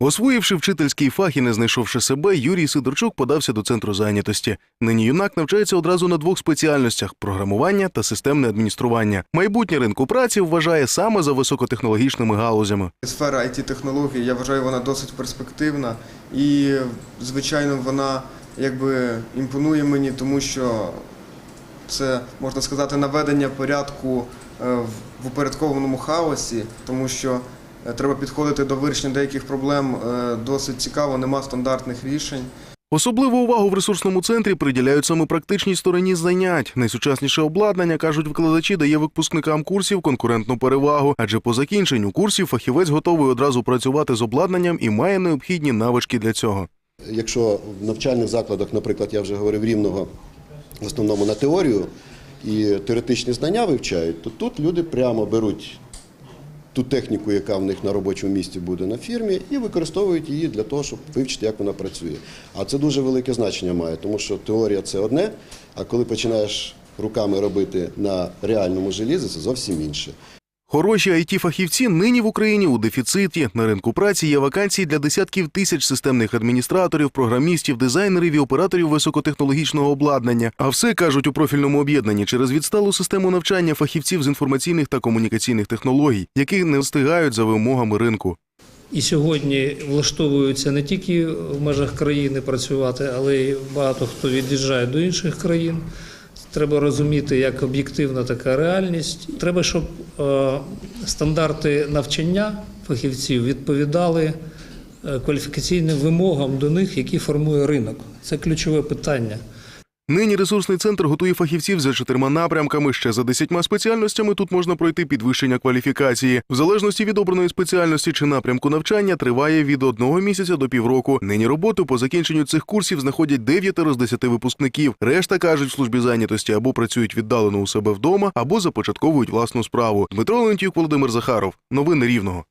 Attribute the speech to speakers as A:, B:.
A: Освоївши вчительський фах і не знайшовши себе, Юрій Сидорчук подався до центру зайнятості. Нині юнак навчається одразу на двох спеціальностях програмування та системне адміністрування. Майбутнє ринку праці вважає саме за високотехнологічними галузями.
B: Сфера it технологій я вважаю, вона досить перспективна і, звичайно, вона якби імпонує мені, тому що це можна сказати наведення порядку е, в- упорядкованому хаосі, тому що треба підходити до вирішення деяких проблем е, досить цікаво, нема стандартних рішень.
A: Особливу увагу в ресурсному центрі приділяють саме практичній стороні занять. Найсучасніше обладнання кажуть викладачі дає випускникам курсів конкурентну перевагу, адже по закінченню курсів фахівець готовий одразу працювати з обладнанням і має необхідні навички для цього.
C: Якщо в навчальних закладах, наприклад, я вже говорив рівного в основному на теорію і теоретичні знання вивчають, то тут люди прямо беруть ту техніку, яка в них на робочому місці буде на фірмі, і використовують її для того, щоб вивчити, як вона працює. А це дуже велике значення має, тому що теорія це одне, а коли починаєш руками робити на реальному желізі, це зовсім інше.
A: Хороші it фахівці нині в Україні у дефіциті. На ринку праці є вакансії для десятків тисяч системних адміністраторів, програмістів, дизайнерів і операторів високотехнологічного обладнання. А все кажуть у профільному об'єднанні через відсталу систему навчання фахівців з інформаційних та комунікаційних технологій, які не встигають за вимогами ринку.
D: І сьогодні влаштовуються не тільки в межах країни працювати, але й багато хто від'їжджає до інших країн. Треба розуміти, як об'єктивна така реальність. Треба, щоб е, стандарти навчання фахівців відповідали е, кваліфікаційним вимогам до них, які формує ринок. Це ключове питання.
A: Нині ресурсний центр готує фахівців за чотирма напрямками. Ще за десятьма спеціальностями тут можна пройти підвищення кваліфікації. В залежності від обраної спеціальності чи напрямку навчання триває від одного місяця до півроку. Нині роботу по закінченню цих курсів знаходять дев'ятеро з десяти випускників. Решта кажуть в службі зайнятості або працюють віддалено у себе вдома, або започатковують власну справу. Дмитро Леонтьюк, Володимир Захаров. Новини Рівного.